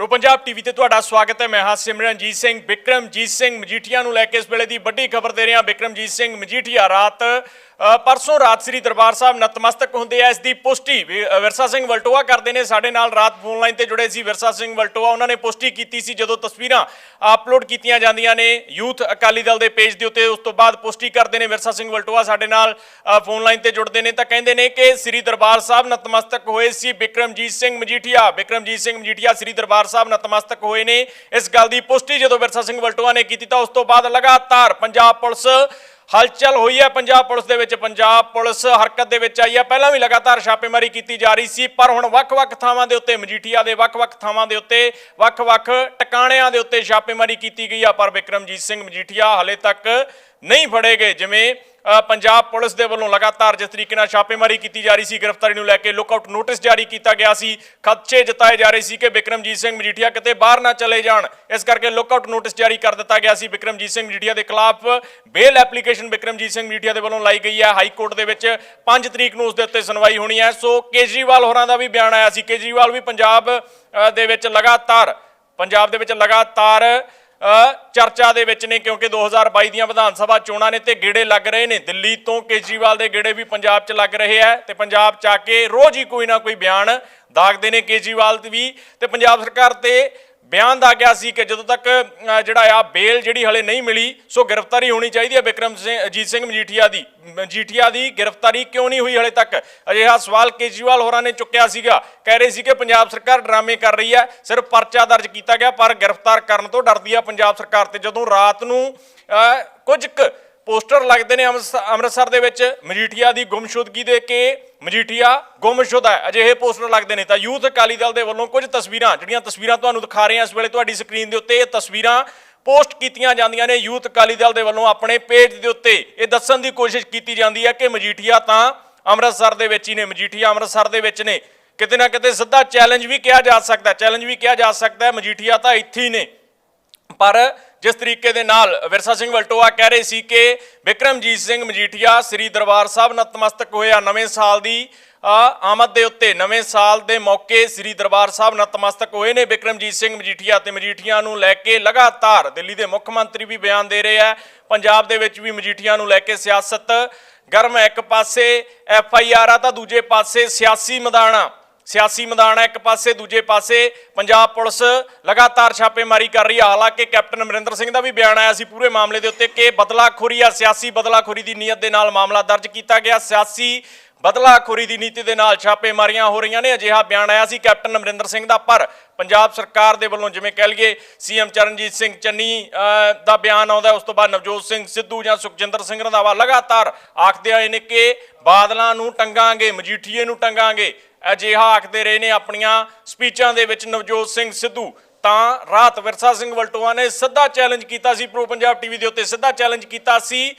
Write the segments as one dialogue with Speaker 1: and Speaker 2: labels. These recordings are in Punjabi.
Speaker 1: ਪ੍ਰੋ ਪੰਜਾਬ ਟੀਵੀ ਤੇ ਤੁਹਾਡਾ ਸਵਾਗਤ ਹੈ। ਮੈਂ ਹਾਂ ਸਿਮਰਨਜੀਤ ਸਿੰਘ, ਵਿਕਰਮਜੀਤ ਸਿੰਘ ਮਜੀਠੀਆ ਨੂੰ ਲੈ ਕੇ ਇਸ ਵੇਲੇ ਦੀ ਵੱਡੀ ਖਬਰ ਦੇ ਰਿਹਾ ਹਾਂ। ਵਿਕਰਮਜੀਤ ਸਿੰਘ ਮਜੀਠੀਆ, ਰਾਤ ਪਰਸੋਂ ਰਾਤ ਸ੍ਰੀ ਦਰਬਾਰ ਸਾਹਿਬ ਨਤਮਸਤਕ ਹੁੰਦੇ ਆ। ਇਸ ਦੀ ਪੁਸ਼ਟੀ ਵੀ, ਵਿਰਸਾ ਸਿੰਘ ਵਲਟੋਆ ਕਰਦੇ ਨੇ। ਸਾਡੇ ਨਾਲ ਰਾਤ ਫੋਨ ਲਾਈਨ ਤੇ ਜੁੜੇ ਸੀ ਵਿਰਸਾ ਸਿੰਘ ਵਲਟੋਆ। ਉਹਨਾਂ ਨੇ ਪੁਸ਼ਟੀ ਕੀਤੀ ਸੀ ਜਦੋਂ ਤਸਵੀਰਾਂ ਅਪਲੋਡ ਕੀਤੀਆਂ ਜਾਂਦੀਆਂ ਨੇ। ਯੂਥ ਅਕਾਲੀ ਦਲ ਦੇ ਪੇਜ ਦੇ ਉੱਤੇ ਉਸ ਤੋਂ ਬਾਅਦ ਪੁਸ਼ਟੀ ਕਰਦੇ ਨੇ ਵਿਰਸਾ ਸਿੰਘ ਵਲਟੋਆ। ਸਾਡੇ ਨਾਲ ਫੋਨ ਲਾਈਨ ਤੇ ਜੁੜਦੇ ਨੇ ਤਾਂ ਕਹਿੰਦੇ ਨੇ ਕਿ ਸ੍ਰੀ ਦਰਬਾਰ ਸਾਹਿਬ ਨਤਮਸਤਕ ਹੋਏ ਸੀ ਵਿਕਰਮਜੀਤ ਸਿੰਘ ਮਜੀਠੀਆ। ਵਿਕਰਮਜੀਤ ਸਿੰਘ ਮਜੀਠੀਆ ਸ੍ਰੀ ਦਰਬਾਰ ਸਾਹਿਬ ਨਤਮਸਤਕ ਹੋਏ ਨੇ। ਇਸ ਗੱਲ ਦੀ ਪੁਸ਼ਟੀ ਜਦੋਂ ਵਿਰਸਾ ਸਿੰਘ ਵਲਟੋਆ ਨੇ ਕੀਤੀ ਤਾਂ ਉਸ ਤੋਂ ਬਾਅਦ ਲਗਾਤਾਰ ਪੰਜਾਬ ਪੁਲਿਸ ਹਲਚਲ ਹੋਈ ਹੈ ਪੰਜਾਬ ਪੁਲਿਸ ਦੇ ਵਿੱਚ। ਪੰਜਾਬ ਪੁਲਿਸ ਹਰਕਤ ਦੇ ਵਿੱਚ ਆਈ ਹੈ। ਪਹਿਲਾਂ ਵੀ ਲਗਾਤਾਰ ਛਾਪੇਮਾਰੀ ਕੀਤੀ ਜਾ ਰਹੀ ਸੀ, ਪਰ ਹੁਣ ਵੱਖ-ਵੱਖ ਥਾਵਾਂ ਦੇ ਉੱਤੇ, ਮਜੀਠੀਆ ਦੇ ਵੱਖ-ਵੱਖ ਥਾਵਾਂ ਦੇ ਉੱਤੇ, ਵੱਖ-ਵੱਖ ਟਿਕਾਣਿਆਂ ਦੇ ਉੱਤੇ ਛਾਪੇਮਾਰੀ ਕੀਤੀ ਗਈ ਆ, ਪਰ ਵਿਕਰਮਜੀਤ ਸਿੰਘ ਮਜੀਠੀਆ ਹਲੇ ਤੱਕ ਨਹੀਂ ਫੜੇ ਗਏ। ਜਿਵੇਂ ਪੰਜਾਬ ਪੁਲਿਸ ਦੇ ਵੱਲੋਂ ਲਗਾਤਾਰ ਜਿਸ ਤਰੀਕੇ ਨਾਲ ਛਾਪੇਮਾਰੀ ਕੀਤੀ ਜਾ ਰਹੀ ਸੀ, ਗ੍ਰਿਫਤਾਰੀ ਨੂੰ ਲੈ ਕੇ ਲੁੱਕਆਊਟ ਨੋਟਿਸ ਜਾਰੀ ਕੀਤਾ ਗਿਆ ਸੀ, ਖਦਸ਼ੇ ਜਤਾਏ ਜਾ ਰਹੇ ਸੀ ਕਿ ਵਿਕਰਮਜੀਤ ਸਿੰਘ ਮਜੀਠੀਆ ਕਿਤੇ ਬਾਹਰ ਨਾ ਚਲੇ ਜਾਣ। ਇਸ ਕਰਕੇ ਲੁੱਕਆਊਟ ਨੋਟਿਸ ਜਾਰੀ ਕਰ ਦਿੱਤਾ ਗਿਆ ਸੀ। ਵਿਕਰਮਜੀਤ ਸਿੰਘ ਮਜੀਠੀਆ ਦੇ ਖਿਲਾਫ ਬੇਲ ਐਪਲੀਕੇਸ਼ਨ ਵਿਕਰਮਜੀਤ ਸਿੰਘ ਮਜੀਠੀਆ ਦੇ ਵੱਲੋਂ ਲਾਈ ਗਈ ਹੈ। ਹਾਈ ਕੋਰਟ ਦੇ ਵਿੱਚ 5 ਤਰੀਕ ਨੂੰ ਉਸ ਦੇ ਉੱਤੇ ਸੁਣਵਾਈ ਹੋਣੀ ਹੈ। ਸੋ ਕੇਜਰੀਵਾਲ ਹੋਰਾਂ ਦਾ ਵੀ ਬਿਆਨ ਆਇਆ ਸੀ। ਕੇਜਰੀਵਾਲ ਵੀ ਪੰਜਾਬ ਦੇ ਵਿੱਚ ਲਗਾਤਾਰ, ਪੰਜਾਬ ਦੇ ਵਿੱਚ ਲਗਾਤਾਰ ਚਰਚਾ ਦੇ ਵਿੱਚ ਨੇ ਕਿਉਂਕਿ 2022 ਦੀਆਂ ਵਿਧਾਨ ਸਭਾ ਚੋਣਾਂ ਨੇ ਤੇ ਗੇੜੇ ਲੱਗ ਰਹੇ ਨੇ। ਦਿੱਲੀ ਤੋਂ ਕੇਜਰੀਵਾਲ ਦੇ ਗੇੜੇ ਵੀ ਪੰਜਾਬ 'ਚ ਲੱਗ ਰਹੇ ਆ ਤੇ ਪੰਜਾਬ 'ਚ ਆ ਕੇ ਰੋਜ਼ ਹੀ ਕੋਈ ਨਾ ਕੋਈ ਬਿਆਨ ਦਾਗਦੇ ਨੇ ਕੇਜਰੀਵਾਲ ਵੀ ਤੇ ਪੰਜਾਬ ਸਰਕਾਰ ਤੇ ਬਿਆਨ ਦਾ ਗਿਆ ਸੀ ਕਿ ਜਦੋਂ ਤੱਕ ਜਿਹੜਾ ਆ ਬੇਲ ਜਿਹੜੀ ਹਲੇ ਨਹੀਂ ਮਿਲੀ, ਸੋ ਗ੍ਰਿਫਤਾਰੀ ਹੋਣੀ ਚਾਹੀਦੀ ਹੈ ਵਿਕਰਮ ਸਿੰਘ, ਅਜੀਤ ਸਿੰਘ ਮਜੀਠੀਆ ਦੀ। ਮਜੀਠੀਆ ਦੀ ਗ੍ਰਿਫਤਾਰੀ ਕਿਉਂ ਨਹੀਂ ਹੋਈ ਹਲੇ ਤੱਕ? ਅਜਿਹਾ ਸਵਾਲ ਕੇਜਰੀਵਾਲ ਹੋਰਾਂ ਨੇ ਚੁੱਕਿਆ ਸੀਗਾ। ਕਹਿ ਰਹੇ ਸੀ ਕਿ ਪੰਜਾਬ ਸਰਕਾਰ ਡਰਾਮੇ ਕਰ ਰਹੀ ਹੈ, ਸਿਰਫ ਪਰਚਾ ਦਰਜ ਕੀਤਾ ਗਿਆ, ਪਰ ਗ੍ਰਿਫਤਾਰ ਕਰਨ ਤੋਂ ਡਰਦੀ ਆ ਪੰਜਾਬ ਸਰਕਾਰ ਤੇ। ਜਦੋਂ ਰਾਤ ਨੂੰ ਕੁਝ ਕੁ ਪੋਸਟਰ ਲੱਗਦੇ ਨੇ ਅੰਮ੍ਰਿਤਸਰ ਅੰਮ੍ਰਿਤਸਰ ਦੇ ਵਿੱਚ ਮਜੀਠੀਆ ਦੀ ਗੁੰਮਸ਼ੁਦਗੀ ਦੇ ਕੇ ਮਜੀਠੀਆ ਗੁੰਮਸ਼ੁਦਾ ਹੈ। ਅਜਿਹੇ ਪੋਸਟਰ ਲੱਗਦੇ ਨੇ ਤਾਂ ਯੂਥ ਅਕਾਲੀ ਦਲ ਦੇ ਵੱਲੋਂ ਕੁਝ ਤਸਵੀਰਾਂ, ਜਿਹੜੀਆਂ ਤਸਵੀਰਾਂ ਤੁਹਾਨੂੰ ਦਿਖਾ ਰਹੇ ਹਾਂ ਇਸ ਵੇਲੇ ਤੁਹਾਡੀ ਸਕਰੀਨ ਦੇ ਉੱਤੇ, ਇਹ ਤਸਵੀਰਾਂ ਪੋਸਟ ਕੀਤੀਆਂ ਜਾਂਦੀਆਂ ਨੇ ਯੂਥ ਅਕਾਲੀ ਦਲ ਦੇ ਵੱਲੋਂ ਆਪਣੇ ਪੇਜ ਦੇ ਉੱਤੇ। ਇਹ ਦੱਸਣ ਦੀ ਕੋਸ਼ਿਸ਼ ਕੀਤੀ ਜਾਂਦੀ ਹੈ ਕਿ ਮਜੀਠੀਆ ਤਾਂ ਅੰਮ੍ਰਿਤਸਰ ਦੇ ਵਿੱਚ ਹੀ ਨੇ। ਮਜੀਠੀਆ ਅੰਮ੍ਰਿਤਸਰ ਦੇ ਵਿੱਚ ਨੇ। ਕਿਤੇ ਨਾ ਕਿਤੇ ਸਿੱਧਾ ਚੈਲੰਜ ਵੀ ਕਿਹਾ ਜਾ ਸਕਦਾ ਚੈਲੰਜ ਵੀ ਕਿਹਾ ਜਾ ਸਕਦਾ ਮਜੀਠੀਆ ਤਾਂ ਇੱਥੇ ਹੀ ਨੇ। ਪਰ ਜਿਸ ਤਰੀਕੇ ਦੇ ਨਾਲ ਵਿਰਸਾ ਸਿੰਘ ਵਲਟੋਆ ਕਹਿ ਰਹੇ ਸੀ ਕਿ ਵਿਕਰਮਜੀਤ ਸਿੰਘ ਮਜੀਠੀਆ ਸ੍ਰੀ ਦਰਬਾਰ ਸਾਹਿਬ ਨਤਮਸਤਕ ਹੋਇਆ ਨਵੇਂ ਸਾਲ ਦੀ ਆਮਦ ਦੇ ਉੱਤੇ ਨਵੇਂ ਸਾਲ ਦੇ ਮੌਕੇ ਸ੍ਰੀ ਦਰਬਾਰ ਸਾਹਿਬ ਨਤਮਸਤਕ ਹੋਏ ਨੇ ਵਿਕਰਮਜੀਤ ਸਿੰਘ ਮਜੀਠੀਆ ਤੇ ਮਜੀਠੀਆ ਨੂੰ ਲੈ ਕੇ ਲਗਾਤਾਰ ਦਿੱਲੀ ਦੇ ਮੁੱਖ ਮੰਤਰੀ ਵੀ ਬਿਆਨ ਦੇ ਰਹੇ ਆ। ਪੰਜਾਬ ਦੇ ਵਿੱਚ ਵੀ ਮਜੀਠੀਆ ਨੂੰ ਲੈ ਕੇ ਸਿਆਸਤ ਗਰਮ ਹੈ। ਇੱਕ ਪਾਸੇ ਐਫ ਆਈ ਆਰ ਆ ਤਾਂ ਦੂਜੇ ਪਾਸੇ ਸਿਆਸੀ ਮੈਦਾਨ ਆ। ਸਿਆਸੀ ਮੈਦਾਨ ਹੈ, ਇੱਕ ਪਾਸੇ, ਦੂਜੇ ਪਾਸੇ ਪੰਜਾਬ ਪੁਲਿਸ ਲਗਾਤਾਰ ਛਾਪੇਮਾਰੀ ਕਰ ਰਹੀ ਹੈ। ਹਾਲਾਂਕਿ ਕੈਪਟਨ ਅਮਰਿੰਦਰ ਸਿੰਘ ਦਾ ਵੀ ਬਿਆਨ ਆਇਆ ਸੀ ਪੂਰੇ ਮਾਮਲੇ ਦੇ ਉੱਤੇ ਕਿ ਬਦਲਾਖੋਰੀ ਆ ਸਿਆਸੀ ਬਦਲਾਖੋਰੀ ਦੀ ਨੀਅਤ ਦੇ ਨਾਲ ਮਾਮਲਾ ਦਰਜ ਕੀਤਾ ਗਿਆ। ਸਿਆਸੀ ਬਦਲਾਖੋਰੀ ਦੀ ਨੀਤੀ ਦੇ ਨਾਲ ਛਾਪੇਮਾਰੀਆਂ ਹੋ ਰਹੀਆਂ ਨੇ। ਅਜਿਹਾ ਬਿਆਨ ਆਇਆ ਸੀ ਕੈਪਟਨ ਅਮਰਿੰਦਰ ਸਿੰਘ ਦਾ, ਪਰ ਪੰਜਾਬ ਸਰਕਾਰ ਦੇ ਵੱਲੋਂ ਜਿਵੇਂ ਕਹਿ ਲਈਏ ਸੀਐਮ ਚਰਨਜੀਤ ਸਿੰਘ ਚੰਨੀ ਦਾ ਬਿਆਨ ਆਉਂਦਾ, ਉਸ ਤੋਂ ਬਾਅਦ ਨਵਜੋਤ ਸਿੰਘ ਸਿੱਧੂ ਜਾਂ ਸੁਖਜਿੰਦਰ ਸਿੰਘ ਰੰਧਾਵਾ ਲਗਾਤਾਰ ਆਖਦੇ ਆਏ ਨੇ ਕਿ ਬਾਦਲਾਂ ਨੂੰ ਟੰਗਾਂਗੇ, ਮਜੀਠੀਏ ਨੂੰ ਟੰਗਾਂਗੇ। ਅਜਿਹਾ ਆਖਦੇ ਰਹੇ ਨੇ ਆਪਣੀਆਂ ਸਪੀਚਾਂ ਦੇ ਵਿੱਚ ਨਵਜੋਤ ਸਿੰਘ ਸਿੱਧੂ। ਤਾਂ ਰਾਤ ਵਿਰਸਾ ਸਿੰਘ ਵਲਟੋਆ ਨੇ ਸਿੱਧਾ ਚੈਲੰਜ ਕੀਤਾ ਸੀ ਪ੍ਰੋ ਪੰਜਾਬ ਟੀਵੀ ਦੇ ਉੱਤੇ। ਸਿੱਧਾ ਚੈਲੰਜ ਕੀਤਾ ਸੀ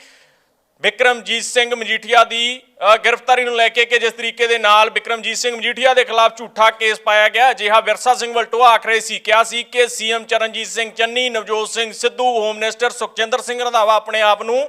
Speaker 1: ਵਿਕਰਮਜੀਤ ਸਿੰਘ ਮਜੀਠੀਆ ਦੀ ਗ੍ਰਿਫਤਾਰੀ ਨੂੰ ਲੈ ਕੇ ਕਿ ਜਿਸ ਤਰੀਕੇ ਦੇ ਨਾਲ ਵਿਕਰਮਜੀਤ ਸਿੰਘ ਮਜੀਠੀਆ ਦੇ ਖਿਲਾਫ ਝੂਠਾ ਕੇਸ ਪਾਇਆ ਗਿਆ, ਅਜਿਹਾ ਵਿਰਸਾ ਸਿੰਘ ਵਲਟੋਆ ਆਖ ਰਹੇ ਸੀ। ਕਿਹਾ ਸੀ ਕਿ CM Charanjit Singh Channi, Navjot Singh Sidhu home minister Sukhjinder Singh Randhawa ਆਪਣੇ ਆਪ ਨੂੰ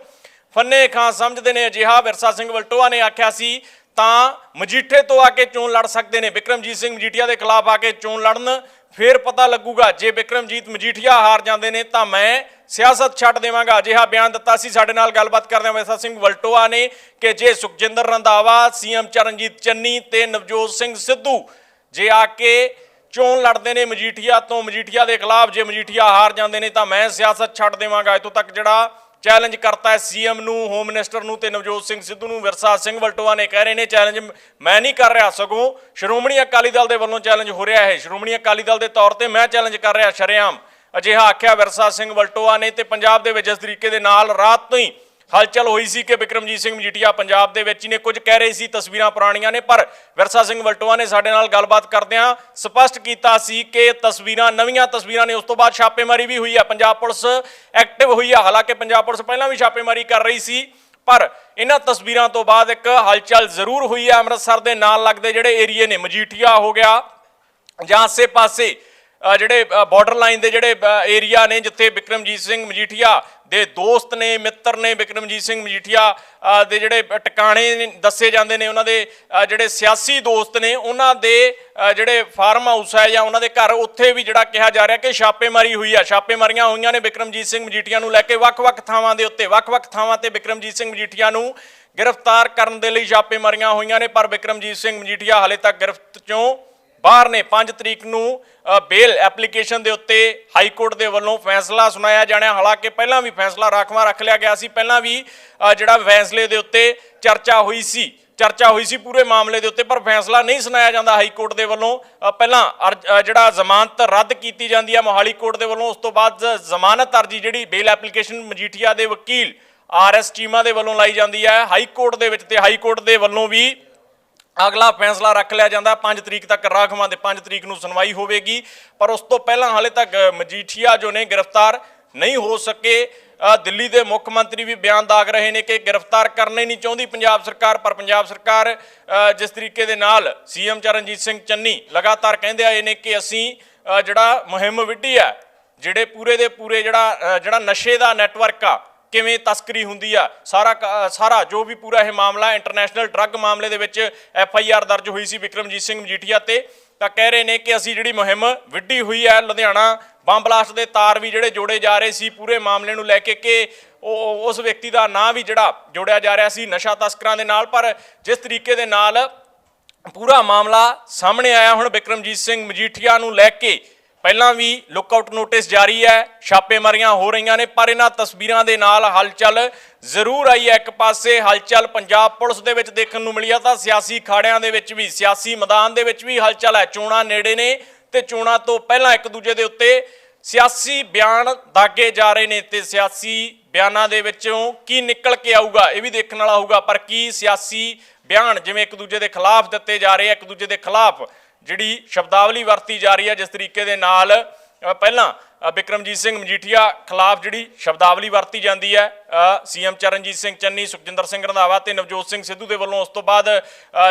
Speaker 1: ਫੰਨੇ ਖਾਂ ਸਮਝਦੇ ਨੇ। ਅਜਿਹਾ ਵਿਰਸਾ ਸਿੰਘ ਵਲਟੋਆ ਨੇ ਆਖਿਆ ਸੀ ਤਾਂ ਮਜੀਠੇ ਤੋਂ ਆ ਕੇ ਚੋਣ ਲੜ ਸਕਦੇ ਨੇ। ਵਿਕਰਮਜੀਤ ਸਿੰਘ ਮਜੀਠੀਆ ਦੇ ਖਿਲਾਫ ਆ ਕੇ ਚੋਣ ਲੜਨ, ਫਿਰ ਪਤਾ ਲੱਗੂਗਾ, ਜੇ ਵਿਕਰਮਜੀਤ ਮਜੀਠੀਆ ਹਾਰ ਜਾਂਦੇ ਨੇ ਤਾਂ ਮੈਂ ਸਿਆਸਤ ਛੱਡ ਦੇਵਾਂਗਾ। ਅਜਿਹਾ ਬਿਆਨ ਦਿੱਤਾ ਸੀ, ਸਾਡੇ ਨਾਲ ਗੱਲਬਾਤ ਕਰਦੇ ਹਾਂ ਵਿਰਸਾ ਸਿੰਘ ਵਲਟੋਆ ਨੇ ਕਿ ਜੇ ਸੁਖਜਿੰਦਰ ਰੰਧਾਵਾ, ਸੀਐਮ ਚਰਨਜੀਤ ਚੰਨੀ ਤੇ ਨਵਜੋਤ ਸਿੰਘ ਸਿੱਧੂ ਜੇ ਆ ਕੇ ਚੋਣ ਲੜਦੇ ਨੇ ਮਜੀਠੀਆ ਤੋਂ, ਮਜੀਠੀਆ ਦੇ ਖਿਲਾਫ ਜੇ ਮਜੀਠੀਆ ਹਾਰ ਜਾਂਦੇ ਨੇ ਤਾਂ ਮੈਂ ਸਿਆਸਤ ਛੱਡ ਦੇਵਾਂਗਾ। ਇਤੋਂ ਤੱਕ ਜਿਹੜਾ ਚੈਲੰਜ ਕਰਤਾ ਹੈ ਸੀਐਮ ਨੂੰ ਹੋਮ ਮਿਨਿਸਟਰ ਨੂੰ ਤੇ ਨਵਜੋਤ ਸਿੰਘ ਸਿੱਧੂ ਨੂੰ। ਵਿਰਸਾ ਸਿੰਘ ਵਲਟੋਆ ਨੇ ਕਹਿ ਰਹੇ ਨੇ ਚੈਲੰਜ ਮੈਂ ਨਹੀਂ ਕਰ ਰਿਹਾ ਸਗੋਂ ਸ਼੍ਰੋਮਣੀ ਅਕਾਲੀ ਦਲ ਦੇ ਵੱਲੋਂ ਚੈਲੰਜ ਹੋ ਰਿਹਾ ਹੈ ਸ਼੍ਰੋਮਣੀ ਅਕਾਲੀ ਦਲ ਦੇ ਤੌਰ ਤੇ ਮੈਂ ਚੈਲੰਜ ਕਰ ਰਿਹਾ ਸ਼ਰੇਆਮ। ਅਜਿਹਾ ਆਖਿਆ ਵਿਰਸਾ ਸਿੰਘ ਵਲਟੋਆ ਨੇ ਤੇ ਪੰਜਾਬ ਦੇ ਵਿੱਚ ਜਿਸ ਤਰੀਕੇ ਦੇ ਨਾਲ ਰਾਤ ਤੋਂ ਹੀ ਹਲਚਲ ਹੋਈ ਸੀ ਕਿ ਵਿਕਰਮਜੀਤ ਸਿੰਘ ਮਜੀਠੀਆ ਪੰਜਾਬ ਦੇ ਵਿੱਚ ਹੀ ਨੇ। ਕੁਝ ਕਹਿ ਰਹੇ ਸੀ, ਤਸਵੀਰਾਂ ਪੁਰਾਣੀਆਂ ਨੇ, ਪਰ ਵਿਰਸਾ ਸਿੰਘ ਵਲਟੋਆ ਨੇ ਸਾਡੇ ਨਾਲ ਗੱਲਬਾਤ ਕਰਦਿਆਂ ਸਪਸ਼ਟ ਕੀਤਾ ਸੀ ਕਿ ਤਸਵੀਰਾਂ, ਨਵੀਆਂ ਤਸਵੀਰਾਂ ਨੇ। ਉਸ ਤੋਂ ਬਾਅਦ ਛਾਪੇਮਾਰੀ ਵੀ ਹੋਈ ਹੈ ਪੰਜਾਬ ਪੁਲਿਸ ਐਕਟਿਵ ਹੋਈ ਹੈ ਹਾਲਾਂਕਿ ਪੰਜਾਬ ਪੁਲਿਸ ਪਹਿਲਾਂ ਵੀ ਛਾਪੇਮਾਰੀ ਕਰ ਰਹੀ ਸੀ, ਪਰ ਇਹਨਾਂ ਤਸਵੀਰਾਂ ਤੋਂ ਬਾਅਦ ਇੱਕ ਹਲਚਲ ਜ਼ਰੂਰ ਹੋਈ ਹੈ ਅੰਮ੍ਰਿਤਸਰ ਦੇ ਨਾਲ ਲੱਗਦੇ ਜਿਹੜੇ ਏਰੀਏ ਨੇ, ਮਜੀਠੀਆ ਹੋ ਗਿਆ ਜਾਂ ਆਸੇ ਪਾਸੇ ਜਿਹੜੇ ਬਾਰਡਰ ਲਾਈਨ ਦੇ ਜਿਹੜੇ ਏਰੀਆ ਨੇ ਜਿੱਥੇ ਵਿਕਰਮਜੀਤ ਸਿੰਘ ਮਜੀਠੀਆ ਦੇ ਦੋਸਤ ਨੇ, ਮਿੱਤਰ ਨੇ ਵਿਕਰਮਜੀਤ ਸਿੰਘ ਮਜੀਠੀਆ ਦੇ ਜਿਹੜੇ ਟਿਕਾਣੇ ਦੱਸੇ ਜਾਂਦੇ ਨੇ, ਉਹਨਾਂ ਦੇ ਜਿਹੜੇ ਸਿਆਸੀ ਦੋਸਤ ਨੇ, ਉਹਨਾਂ ਦੇ ਜਿਹੜੇ ਫਾਰਮ ਹਾਊਸ ਹੈ ਜਾਂ ਉਹਨਾਂ ਦੇ ਘਰ, ਉੱਥੇ ਵੀ ਜਿਹੜਾ ਕਿਹਾ ਜਾ ਰਿਹਾ ਕਿ ਛਾਪੇਮਾਰੀ ਹੋਈ ਆ। ਛਾਪੇਮਾਰੀਆਂ ਹੋਈਆਂ ਨੇ ਵਿਕਰਮਜੀਤ ਸਿੰਘ ਮਜੀਠੀਆ ਨੂੰ ਲੈ ਕੇ, ਵੱਖ-ਵੱਖ ਥਾਵਾਂ ਦੇ ਉੱਤੇ, ਵੱਖ-ਵੱਖ ਥਾਵਾਂ ਤੇ ਵਿਕਰਮਜੀਤ ਸਿੰਘ ਮਜੀਠੀਆ ਨੂੰ ਗ੍ਰਿਫਤਾਰ ਕਰਨ ਦੇ ਲਈ ਛਾਪੇਮਾਰੀਆਂ ਹੋਈਆਂ ਨੇ, ਪਰ ਵਿਕਰਮਜੀਤ ਸਿੰਘ ਮਜੀਠੀਆ ਹਾਲੇ ਤੱਕ ਗ੍ਰਿਫਤ ਚੋਂ ਬਾਹਰ ਨੇ 5 ਤਰੀਕ ਨੂੰ ਬੇਲ ਐਪਲੀਕੇਸ਼ਨ ਦੇ ਉੱਤੇ ਹਾਈ ਕੋਰਟ ਦੇ ਵੱਲੋਂ ਫੈਸਲਾ ਸੁਣਾਇਆ ਜਾਣਾ ਹਾਲਾਂਕਿ ਪਹਿਲਾਂ ਵੀ ਫੈਸਲਾ ਰਾਖਵਾਂ ਰੱਖ ਲਿਆ ਗਿਆ ਸੀ। ਪਹਿਲਾਂ ਵੀ ਜਿਹੜਾ ਫੈਸਲੇ ਦੇ ਉੱਤੇ ਚਰਚਾ ਹੋਈ ਸੀ, ਚਰਚਾ ਹੋਈ ਸੀ ਪੂਰੇ ਮਾਮਲੇ ਦੇ ਉੱਤੇ, ਪਰ ਫੈਸਲਾ ਨਹੀਂ ਸੁਣਾਇਆ ਜਾਂਦਾ ਹਾਈ ਕੋਰਟ ਦੇ ਵੱਲੋਂ। ਪਹਿਲਾਂ ਅਰਜ- ਜਿਹੜਾ ਜ਼ਮਾਨਤ ਰੱਦ ਕੀਤੀ ਜਾਂਦੀ ਹੈ ਮੋਹਾਲੀ ਕੋਰਟ ਦੇ ਵੱਲੋਂ, ਉਸ ਤੋਂ ਬਾਅਦ ਜ਼ਮਾਨਤ ਅਰਜੀ ਜਿਹੜੀ ਬੇਲ ਐਪਲੀਕੇਸ਼ਨ ਮਜੀਠੀਆ ਦੇ ਵਕੀਲ ਆਰ ਐਸ ਚੀਮਾ ਦੇ ਵੱਲੋਂ ਲਾਈ ਜਾਂਦੀ ਹੈ। ਹਾਈ ਕੋਰਟ ਦੇ ਵਿੱਚ ਤੇ ਹਾਈ ਕੋਰਟ ਦੇ ਵੱਲੋਂ ਵੀ ਅਗਲਾ ਫੈਸਲਾ ਰੱਖ ਲਿਆ ਜਾਂਦਾ 5 ਤਰੀਕ ਤੱਕ ਰਾਖਵਾਂ ਦੇ 5 ਤਰੀਕ ਨੂੰ ਸੁਣਵਾਈ ਹੋਵੇਗੀ। ਪਰ ਉਸ ਤੋਂ ਪਹਿਲਾਂ ਹਾਲੇ ਤੱਕ ਮਜੀਠੀਆ ਜੋ ਨੇ ਗ੍ਰਿਫਤਾਰ ਨਹੀਂ ਹੋ ਸਕੇ। ਦਿੱਲੀ ਦੇ ਮੁੱਖ ਮੰਤਰੀ ਵੀ ਬਿਆਨ ਦਾਗ ਰਹੇ ਨੇ ਕਿ ਗ੍ਰਿਫਤਾਰ ਕਰਨੇ ਨਹੀਂ ਚਾਹੁੰਦੀ ਪੰਜਾਬ ਸਰਕਾਰ, ਪਰ ਪੰਜਾਬ ਸਰਕਾਰ ਜਿਸ ਤਰੀਕੇ ਦੇ ਨਾਲ ਸੀਐਮ ਚਰਨਜੀਤ ਸਿੰਘ ਚੰਨੀ ਲਗਾਤਾਰ ਕਹਿੰਦੇ ਆਏ ਨੇ ਕਿ ਅਸੀਂ ਜਿਹੜਾ ਮੁਹਿੰਮ ਵਿੱਢੀ ਹੈ, ਜਿਹੜੇ ਪੂਰੇ ਦੇ ਪੂਰੇ ਜਿਹੜਾ ਜਿਹੜਾ ਨਸ਼ੇ ਦਾ ਨੈਟਵਰਕ ਆ ਕਿਵੇਂ ਤਸਕਰੀ ਹੁੰਦੀ ਆ? ਸਾਰਾ ਕ- ਸਾਰਾ ਜੋ ਵੀ ਪੂਰਾ ਇਹ ਮਾਮਲਾ ਇੰਟਰਨੈਸ਼ਨਲ ਡਰੱਗ ਮਾਮਲੇ ਦੇ ਵਿੱਚ ਐਫ ਆਈ ਆਰ ਦਰਜ ਹੋਈ ਸੀ ਵਿਕਰਮਜੀਤ ਸਿੰਘ ਮਜੀਠੀਆ ਤੇ। ਤਾਂ ਕਹਿ ਰਹੇ ਨੇ ਕਿ ਅਸੀਂ ਜਿਹੜੀ ਮੁਹਿੰਮ ਵਿੱਢੀ ਹੋਈ ਹੈ ਲੁਧਿਆਣਾ ਬੰਬ ਬਲਾਸਟ ਦੇ ਤਾਰ ਵੀ ਜਿਹੜੇ ਜੋੜੇ ਜਾ ਰਹੇ ਸੀ ਪੂਰੇ ਮਾਮਲੇ ਨੂੰ ਲੈ ਕੇ ਕਿ ਉਹ, ਉਸ ਵਿਅਕਤੀ ਦਾ ਨਾਂ ਵੀ ਜਿਹੜਾ ਜੋੜਿਆ ਜਾ ਰਿਹਾ ਸੀ ਨਸ਼ਾ ਤਸਕਰਾਂ ਦੇ ਨਾਲ। ਪਰ ਜਿਸ ਤਰੀਕੇ ਦੇ ਨਾਲ ਪੂਰਾ ਮਾਮਲਾ ਸਾਹਮਣੇ ਆਇਆ ਹੁਣ ਵਿਕਰਮਜੀਤ ਸਿੰਘ ਮਜੀਠੀਆ ਨੂੰ ਲੈ ਕੇ। ਪਹਿਲਾਂ ਵੀ ਲੁੱਕਆਊਟ ਨੋਟਿਸ ਜਾਰੀ ਹੈ, ਛਾਪੇਮਾਰੀਆਂ ਹੋ ਰਹੀਆਂ ਨੇ, ਪਰ ਇਹਨਾਂ ਤਸਵੀਰਾਂ ਦੇ ਨਾਲ ਹਲਚਲ ਜ਼ਰੂਰ ਆਈ ਹੈ। ਇੱਕ ਪਾਸੇ ਹਲਚਲ ਪੰਜਾਬ ਪੁਲਿਸ ਦੇ ਵਿੱਚ ਦੇਖਣ ਨੂੰ ਮਿਲੀ ਆ, ਤਾਂ ਸਿਆਸੀ ਖਾੜਿਆਂ ਦੇ ਵਿੱਚ ਵੀ, ਸਿਆਸੀ ਮੈਦਾਨ ਦੇ ਵਿੱਚ ਵੀ ਹਲਚਲ ਹੈ। ਚੋਣਾਂ ਨੇੜੇ ਨੇ ਤੇ ਚੋਣਾਂ ਤੋਂ ਪਹਿਲਾਂ ਇੱਕ ਦੂਜੇ ਦੇ ਉੱਤੇ ਸਿਆਸੀ ਬਿਆਨ ਦਾਗੇ ਜਾ ਰਹੇ ਨੇ ਤੇ ਸਿਆਸੀ ਬਿਆਨਾਂ ਦੇ ਵਿੱਚੋਂ ਕੀ ਨਿਕਲ ਕੇ ਆਊਗਾ, ਇਹ ਵੀ ਦੇਖਣ ਵਾਲਾ ਹੋਊਗਾ। ਪਰ ਕੀ ਸਿਆਸੀ ਬਿਆਨ, ਜਿਵੇਂ ਇੱਕ ਦੂਜੇ ਦੇ ਖਿਲਾਫ ਦਿੱਤੇ ਜਾ ਰਹੇ ਆ, ਇੱਕ ਦੂਜੇ ਦੇ ਖਿਲਾਫ ਜਿਹੜੀ ਸ਼ਬਦਾਵਲੀ ਵਰਤੀ ਜਾ ਰਹੀ ਹੈ, ਜਿਸ ਤਰੀਕੇ ਦੇ ਨਾਲ ਪਹਿਲਾਂ ਬਿਕਰਮਜੀਤ ਸਿੰਘ ਮਜੀਠੀਆ ਖਿਲਾਫ ਜਿਹੜੀ ਸ਼ਬਦਾਵਲੀ ਵਰਤੀ ਜਾਂਦੀ ਹੈ ਸੀਐਮ ਚਰਨਜੀਤ ਸਿੰਘ ਚੰਨੀ, ਸੁਖਜਿੰਦਰ ਸਿੰਘ ਰੰਧਾਵਾ ਤੇ ਨਵਜੋਤ ਸਿੰਘ ਸਿੱਧੂ ਦੇ ਵੱਲੋਂ ਉਸ ਤੋਂ ਬਾਅਦ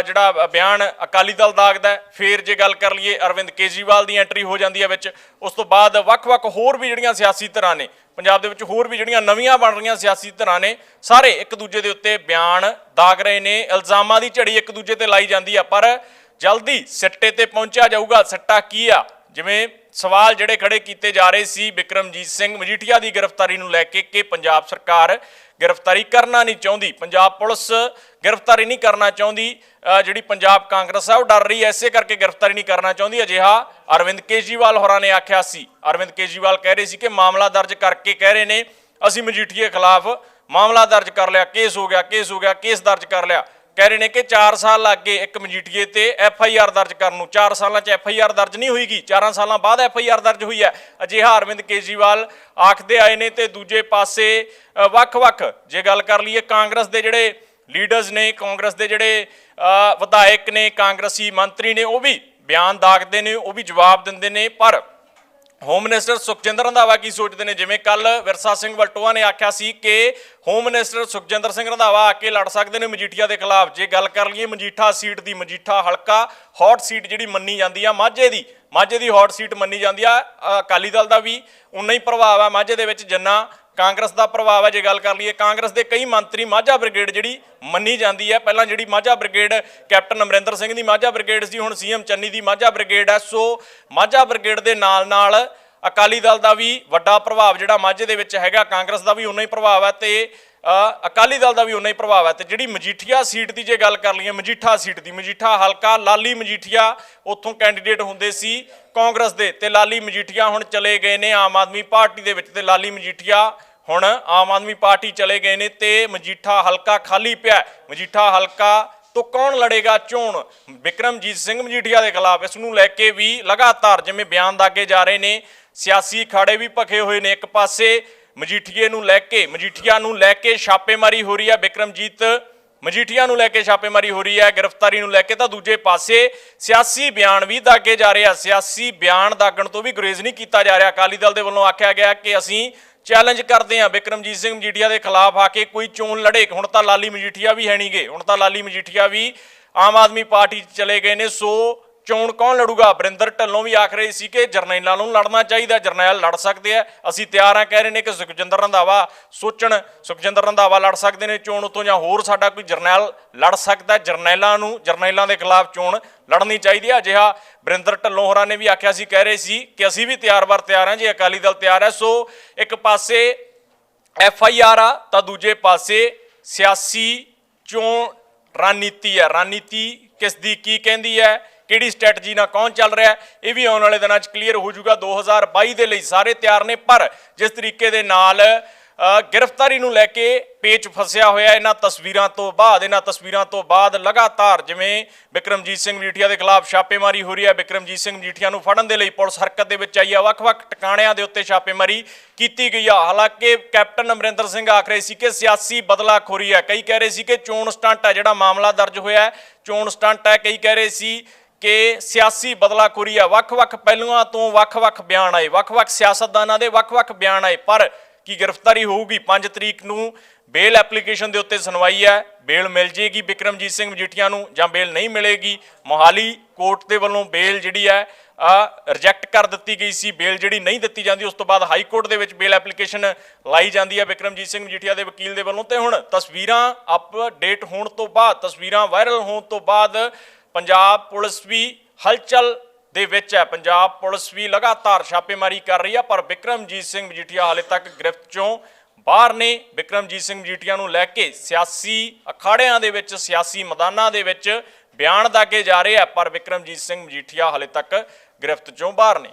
Speaker 1: ਜਿਹੜਾ ਬਿਆਨ ਅਕਾਲੀ ਦਲ ਦਾਗਦਾ ਹੈ। ਫਿਰ ਜੇ ਗੱਲ ਕਰ ਲਈਏ ਅਰਵਿੰਦ ਕੇਜਰੀਵਾਲ ਦੀ ਐਂਟਰੀ ਹੋ ਜਾਂਦੀ ਹੈ ਵਿੱਚ, ਉਸ ਤੋਂ ਬਾਅਦ ਵੱਖ-ਵੱਖ ਹੋਰ ਵੀ ਜਿਹੜੀਆਂ ਸਿਆਸੀ ਧਿਰਾਂ ਨੇ, ਪੰਜਾਬ ਦੇ ਵਿੱਚ ਹੋਰ ਵੀ ਜਿਹੜੀਆਂ ਨਵੀਆਂ ਬਣ ਰਹੀਆਂ ਸਿਆਸੀ ਧਿਰਾਂ ਨੇ, ਸਾਰੇ ਇੱਕ ਦੂਜੇ ਦੇ ਉੱਤੇ ਬਿਆਨ ਦਾਗ ਰਹੇ ਨੇ, ਇਲਜ਼ਾਮਾਂ ਦੀ ਝੜੀ ਇੱਕ ਦੂਜੇ ਤੇ ਲਾਈ ਜਾਂਦੀ ਆ ਪਰ ਜਲਦੀ ਸਿੱਟੇ ਤੇ ਪਹੁੰਚਿਆ ਜਾਊਗਾ। ਸੱਟਾ ਕੀ ਆ? ਜਿਵੇਂ ਸਵਾਲ ਜਿਹੜੇ ਖੜੇ ਕੀਤੇ ਜਾ ਰਹੇ ਸੀ ਵਿਕਰਮਜੀਤ ਸਿੰਘ ਮਜੀਠੀਆ ਦੀ ਗ੍ਰਿਫਤਾਰੀ ਨੂੰ ਲੈ ਕੇ ਕਿ ਪੰਜਾਬ ਸਰਕਾਰ ਗ੍ਰਿਫਤਾਰੀ ਕਰਨਾ ਨਹੀਂ ਚਾਹੁੰਦੀ। ਪੰਜਾਬ ਪੁਲਿਸ ਗ੍ਰਿਫਤਾਰੀ ਨਹੀਂ ਕਰਨਾ ਚਾਹੁੰਦੀ। ਜਿਹੜੀ ਪੰਜਾਬ ਕਾਂਗਰਸ ਆ, ਉਹ ਡਰ ਰਹੀ ਐ ਇਸੇ ਕਰਕੇ ਗ੍ਰਿਫਤਾਰੀ ਨਹੀਂ ਕਰਨਾ ਚਾਹੁੰਦੀ। ਅਜਿਹਾ ਅਰਵਿੰਦ ਕੇਜਰੀਵਾਲ ਹੋਰਾਂ ਨੇ ਆਖਿਆ ਸੀ। ਅਰਵਿੰਦ ਕੇਜਰੀਵਾਲ ਕਹਿ ਰਹੇ ਸੀ ਕਿ ਮਾਮਲਾ ਦਰਜ ਕਰਕੇ ਕਹਿ ਰਹੇ ਨੇ, ਅਸੀਂ ਮਜੀਠੀਏ ਖਿਲਾਫ ਮਾਮਲਾ ਦਰਜ ਕਰ ਲਿਆ, ਕੇਸ ਹੋ ਗਿਆ, ਕੇਸ ਹੋ ਗਿਆ, ਕੇਸ ਦਰਜ ਕਰ ਲਿਆ। ਕਹਿ ਰਹੇ ਨੇ ਕਿ 4 ਸਾਲ ਲੱਗ ਗਏ ਇੱਕ ਮਜੀਠੀਏ ਤੇ ਐਫ ਆਈ ਆਰ ਦਰਜ ਕਰਨ ਨੂੰ। 4 ਸਾਲਾਂ 'ਚ ਐਫ ਆਈ ਆਰ ਦਰਜ ਨਹੀਂ ਹੋਈਗੀ। 4 ਸਾਲਾਂ ਬਾਅਦ ਐਫ ਆਈ ਆਰ ਦਰਜ ਹੋਈ ਹੈ। ਅਜਿਹਾ ਅਰਵਿੰਦ ਕੇਜਰੀਵਾਲ ਆਖਦੇ ਆਏ ਨੇ ਤੇ ਦੂਜੇ ਪਾਸੇ ਵੱਖ-ਵੱਖ ਜੇ ਗੱਲ ਕਰ ਲਈਏ ਕਾਂਗਰਸ ਦੇ ਜਿਹੜੇ ਲੀਡਰਸ ਨੇ, ਕਾਂਗਰਸ ਦੇ ਜਿਹੜੇ ਵਿਧਾਇਕ ਨੇ, ਕਾਂਗਰਸੀ ਮੰਤਰੀ ਨੇ, ਉਹ ਵੀ ਬਿਆਨ ਦਾਗਦੇ ਨੇ, ਉਹ ਵੀ ਜਵਾਬ ਦਿੰਦੇ ਨੇ। ਪਰ ਹੋਮ ਮਿਨਿਸਟਰ ਸੁਖਜਿੰਦਰ ਰੰਧਾਵਾ ਕੀ ਸੋਚਦੇ ਨੇ? ਜਿਵੇਂ ਕੱਲ ਵਿਰਸਾ ਸਿੰਘ ਵਲਟੋਆ ਨੇ ਆਖਿਆ ਸੀ ਕਿ ਹੋਮ ਮਿਨਿਸਟਰ ਸੁਖਜਿੰਦਰ ਸਿੰਘ ਰੰਧਾਵਾ ਆ ਕੇ ਲੜ ਸਕਦੇ ਨੇ ਮਜੀਠੀਆ ਦੇ ਖਿਲਾਫ। ਜੇ ਗੱਲ ਕਰ ਲਈਏ ਮਜੀਠਾ ਸੀਟ ਦੀ, ਮਜੀਠਾ ਹਲਕਾ ਹੌਟ ਸੀਟ ਜਿਹੜੀ ਮੰਨੀ ਜਾਂਦੀ ਆ, ਮਾਝੇ ਦੀ ਮਾਝੇ ਦੀ ਹੌਟ ਸੀਟ ਮੰਨੀ ਜਾਂਦੀ ਆ, ਅਕਾਲੀ ਦਲ ਦਾ ਵੀ ਉਨਾ ਹੀ ਪ੍ਰਭਾਵ ਆ। ਮਾਝੇ ਦੇ ਵਿੱਚ ਜਿੰਨਾ ਕਾਂਗਰਸ ਦਾ ਪ੍ਰਭਾਵ ਹੈ, ਜੇ ਗੱਲ ਕਰ ਲਈਏ, ਕਾਂਗਰਸ ਦੇ ਕਈ ਮੰਤਰੀ ਮਾਝਾ ਬ੍ਰਿਗੇਡ ਜਿਹੜੀ ਮੰਨੀ ਜਾਂਦੀ ਹੈ। ਪਹਿਲਾਂ ਜਿਹੜੀ ਮਾਝਾ ਬ੍ਰਿਗੇਡ ਕੈਪਟਨ ਅਮਰਿੰਦਰ ਸਿੰਘ ਦੀ ਮਾਝਾ ਬ੍ਰਿਗੇਡ ਸੀ, ਹੁਣ ਸੀਐਮ ਚੰਨੀ ਦੀ ਮਾਝਾ ਬ੍ਰਿਗੇਡ ਹੈ। ਸੋ ਮਾਝਾ ਬ੍ਰਿਗੇਡ ਦੇ ਨਾਲ ਨਾਲ ਅਕਾਲੀ ਦਲ ਦਾ ਵੀ ਵੱਡਾ ਪ੍ਰਭਾਵ ਜਿਹੜਾ ਮਾਝੇ ਦੇ ਵਿੱਚ ਹੈਗਾ, ਕਾਂਗਰਸ ਦਾ ਵੀ ਉਨਾ ਹੀ ਪ੍ਰਭਾਵ ਹੈ ਤੇ ਅਕਾਲੀ ਦਲ ਦਾ ਵੀ ਉਨਾ ਹੀ ਪ੍ਰਭਾਵ ਹੈ ਤੇ ਜਿਹੜੀ ਮਜੀਠੀਆ ਸੀਟ ਦੀ ਜੇ ਗੱਲ ਕਰ ਲਈਏ, ਮਜੀਠਾ ਸੀਟ ਦੀ, ਮਜੀਠਾ ਹਲਕਾ ਲਾਲੀ ਮਜੀਠੀਆ ਉੱਥੋਂ ਕੈਂਡੀਡੇਟ ਹੁੰਦੇ ਸੀ ਕਾਂਗਰਸ ਦੇ ਤੇ ਲਾਲੀ ਮਜੀਠੀਆ ਹੁਣ ਚਲੇ ਗਏ ਨੇ ਆਮ ਆਦਮੀ ਪਾਰਟੀ ਦੇ ਵਿੱਚ ਤੇ ਲਾਲੀ ਮਜੀਠੀਆ ਹੁਣ ਆਮ ਆਦਮੀ ਪਾਰਟੀ ਚਲੇ ਗਏ ਨੇ ਤੇ ਮਜੀਠਾ ਹਲਕਾ ਖਾਲੀ ਪਿਆ ਮਜੀਠਾ ਹਲਕਾ ਤੋਂ ਕੌਣ ਲੜੇਗਾ ਚੋਣ? ਵਿਕਰਮਜੀਤ ਸਿੰਘ ਮਜੀਠੀਆ ਦੇ ਖਿਲਾਫ ਇਸ ਨੂੰ ਲੈ ਕੇ ਵੀ ਲਗਾਤਾਰ ਜਿਵੇਂ ਬਿਆਨ ਦਾਗੇ ਜਾ ਰਹੇ ਨੇ ਸਿਆਸੀ ਅਖਾੜੇ ਵੀ ਭਖੇ ਹੋਏ ਨੇ ਇੱਕ ਪਾਸੇ ਮਜੀਠੀਏ ਨੂੰ ਲੈ ਕੇ, ਮਜੀਠੀਆ ਨੂੰ ਲੈ ਕੇ ਛਾਪੇਮਾਰੀ ਹੋ ਰਹੀ ਹੈ ਵਿਕਰਮਜੀਤ ਮਜੀਠੀਆ ਨੂੰ ਲੈ ਕੇ ਛਾਪੇਮਾਰੀ ਹੋ ਰਹੀ ਹੈ, ਗ੍ਰਿਫਤਾਰੀ ਨੂੰ ਲੈ ਕੇ ਤਾਂ ਦੂਜੇ ਪਾਸੇ ਸਿਆਸੀ ਬਿਆਨ ਵੀ ਦਾਗੇ ਜਾ ਰਹੇ ਆ, ਸਿਆਸੀ ਬਿਆਨ ਦਾਗਣ ਤੋਂ ਵੀ ਗੁਰੇਜ਼ ਨਹੀਂ ਕੀਤਾ ਜਾ ਰਿਹਾ। ਅਕਾਲੀ ਦਲ ਦੇ ਵੱਲੋਂ ਆਖਿਆ ਗਿਆ ਕਿ ਅਸੀਂ ਚੈਲੰਜ ਕਰਦੇ ਹਾਂ ਵਿਕਰਮਜੀਤ ਸਿੰਘ ਮਜੀਠੀਆ ਦੇ ਖਿਲਾਫ ਆ ਕੇ ਕੋਈ ਚੋਣ ਲੜੇ। ਹੁਣ ਤਾਂ ਲਾਲੀ ਮਜੀਠੀਆ ਵੀ ਹੈ ਨਹੀਂਗੇ ਹੁਣ ਤਾਂ ਲਾਲੀ ਮਜੀਠੀਆ ਵੀ ਆਮ ਆਦਮੀ ਪਾਰਟੀ 'ਚ ਚਲੇ ਗਏ ਨੇ, ਸੋ ਚੋਣ ਕੌਣ ਲੜੂਗਾ? ਬਰਿੰਦਰ ਢੱਲੋਂ ਵੀ ਆਖ ਰਹੇ ਸੀ ਕਿ ਜਰਨੈਲਾਂ ਨੂੰ ਲੜਨਾ ਚਾਹੀਦਾ, ਜਰਨੈਲ ਲੜ ਸਕਦੇ ਆ। ਅਸੀਂ ਤਿਆਰ ਆ, ਕਹਿ ਰਹੇ ਨੇ ਕਿ ਸੁਖਜਿੰਦਰ ਰੰਧਾਵਾ ਸੋਚਣ, ਸੁਖਜਿੰਦਰ ਰੰਧਾਵਾ ਲੜ ਸਕਦੇ ਨੇ ਚੋਣ ਉਤੋਂ ਜਾਂ ਹੋਰ ਸਾਡਾ ਕੋਈ ਜਰਨੈਲ ਲੜ ਸਕਦਾ? ਜਰਨੈਲਾਂ ਨੂੰ, ਜਰਨੈਲਾਂ ਦੇ ਖਿਲਾਫ ਚੋਣ ਲੜਨੀ ਚਾਹੀਦੀ ਹੈ ਅਜਿਹਾ ਬਰਿੰਦਰ ਢੱਲੋਂ ਹੋਰਾਂ ਨੇ ਵੀ ਆਖਿਆ ਸੀ, ਕਹਿ ਰਹੇ ਸੀ ਕਿ ਅਸੀਂ ਵੀ ਤਿਆਰ ਵਾਰ ਤਿਆਰ ਹਾਂ ਜੇ ਅਕਾਲੀ ਦਲ ਤਿਆਰ ਹੈ ਸੋ ਇੱਕ ਪਾਸੇ ਐਫ ਆਈ ਆਰ ਆ, ਤਾਂ ਦੂਜੇ ਪਾਸੇ ਸਿਆਸੀ ਚੋਣ ਰਣਨੀਤੀ ਹੈ ਰਣਨੀਤੀ ਕਿਸ ਦੀ ਕੀ ਕਹਿੰਦੀ ਹੈ? ਕਿਹੜੀ ਸਟ੍ਰੈਟਜੀ ਨਾਲ ਕੌਣ ਚੱਲ ਰਿਹਾ ਇਹ ਵੀ ਆਉਣ ਵਾਲੇ ਦਿਨਾਂ 'ਚ ਕਲੀਅਰ ਹੋ ਜਾਊਗਾ 2022 ਦੇ ਲਈ ਸਾਰੇ ਤਿਆਰ ਨੇ, ਪਰ ਜਿਸ ਤਰੀਕੇ ਦੇ ਨਾਲ ਗ੍ਰਿਫਤਾਰੀ ਨੂੰ ਲੈ ਕੇ ਪੇਚ ਫਸਿਆ ਹੋਇਆ ਇਹਨਾਂ ਤਸਵੀਰਾਂ ਤੋਂ ਬਾਅਦ, ਇਹਨਾਂ ਤਸਵੀਰਾਂ ਤੋਂ ਬਾਅਦ ਲਗਾਤਾਰ ਜਿਵੇਂ ਵਿਕਰਮਜੀਤ ਸਿੰਘ ਮਜੀਠੀਆ ਦੇ ਖਿਲਾਫ ਛਾਪੇਮਾਰੀ ਹੋ ਰਹੀ ਹੈ ਵਿਕਰਮਜੀਤ ਸਿੰਘ ਮਜੀਠੀਆ ਨੂੰ ਫੜਨ ਦੇ ਲਈ ਪੁਲਿਸ ਹਰਕਤ ਦੇ ਵਿੱਚ ਆਈ ਹੈ, ਵੱਖ-ਵੱਖ ਟਿਕਾਣਿਆਂ ਦੇ ਉੱਤੇ ਛਾਪੇਮਾਰੀ ਕੀਤੀ ਗਈ ਆ। ਹਾਲਾਂਕਿ ਕੈਪਟਨ ਅਮਰਿੰਦਰ ਸਿੰਘ ਆਖ ਰਹੇ ਸੀ ਕਿ ਸਿਆਸੀ ਬਦਲਾਖੋਰੀ ਹੈ, ਕਈ ਕਹਿ ਰਹੇ ਸੀ ਕਿ ਚੋਣ ਸਟੰਟ ਹੈ, ਜਿਹੜਾ ਮਾਮਲਾ ਦਰਜ ਹੋਇਆ ਚੋਣ ਸਟੰਟ ਹੈ, ਕਈ ਕਹਿ ਰਹੇ ਸੀ ਕਿ ਸਿਆਸੀ ਬਦਲਾਖੋਰੀ ਹੈ ਵੱਖ-ਵੱਖ ਪਹਿਲੂਆਂ ਤੋਂ ਵੱਖ-ਵੱਖ ਬਿਆਨ ਆਏ। ਵੱਖ-ਵੱਖ ਸਿਆਸਤਦਾਨਾਂ ਦੇ ਵੱਖ-ਵੱਖ ਬਿਆਨ ਆਏ। ਪਰ ਕੀ ਗ੍ਰਿਫਤਾਰੀ ਹੋਊਗੀ? 5 ਤਰੀਕ ਨੂੰ ਬੇਲ ਐਪਲੀਕੇਸ਼ਨ ਦੇ ਉੱਤੇ ਸੁਣਵਾਈ ਹੈ। ਬੇਲ ਮਿਲ ਜੇਗੀ ਵਿਕਰਮਜੀਤ ਸਿੰਘ ਮਜੀਠੀਆ ਨੂੰ ਜਾਂ ਬੇਲ ਨਹੀਂ ਮਿਲੇਗੀ? ਮੋਹਾਲੀ ਕੋਰਟ ਦੇ ਵੱਲੋਂ ਬੇਲ ਜਿਹੜੀ ਹੈ ਰਿਜੈਕਟ ਕਰ ਦਿੱਤੀ ਗਈ ਸੀ। ਬੇਲ ਜਿਹੜੀ ਨਹੀਂ ਦਿੱਤੀ ਜਾਂਦੀ, ਉਸ ਤੋਂ ਬਾਅਦ ਹਾਈ ਕੋਰਟ ਦੇ ਵਿੱਚ ਬੇਲ ਐਪਲੀਕੇਸ਼ਨ ਲਾਈ ਜਾਂਦੀ ਹੈ ਵਿਕਰਮਜੀਤ ਸਿੰਘ ਮਜੀਠੀਆ ਦੇ ਵਕੀਲ ਦੇ ਵੱਲੋਂ। ਤੇ ਹੁਣ ਤਸਵੀਰਾਂ ਅਪਡੇਟ ਹੋਣ ਤੋਂ ਬਾਅਦ, ਤਸਵੀਰਾਂ ਵਾਇਰਲ ਹੋਣ ਤੋਂ ਬਾਅਦ ਪੰਜਾਬ ਪੁਲਿਸ ਵੀ ਹਲਚਲ ਦੇ ਵਿੱਚ ਹੈ। ਪੰਜਾਬ ਪੁਲਿਸ ਵੀ ਲਗਾਤਾਰ ਛਾਪੇਮਾਰੀ ਕਰ ਰਹੀ ਹੈ ਪਰ ਵਿਕਰਮਜੀਤ ਸਿੰਘ ਮਜੀਠੀਆ ਹਾਲੇ ਤੱਕ ਗ੍ਰਿਫਤ ਚੋਂ ਬਾਹਰ ਨੇ। ਵਿਕਰਮਜੀਤ ਸਿੰਘ ਮਜੀਠੀਆ ਨੂੰ ਲੈ ਕੇ ਸਿਆਸੀ ਅਖਾੜਿਆਂ ਦੇ ਵਿੱਚ, ਸਿਆਸੀ ਮੈਦਾਨਾਂ ਦੇ ਵਿੱਚ ਬਿਆਨ ਦਾਗੇ ਜਾ ਰਹੇ ਆ, ਪਰ ਵਿਕਰਮਜੀਤ ਸਿੰਘ ਮਜੀਠੀਆ ਹਾਲੇ ਤੱਕ ਗ੍ਰਿਫਤ ਚੋਂ ਬਾਹਰ ਨੇ।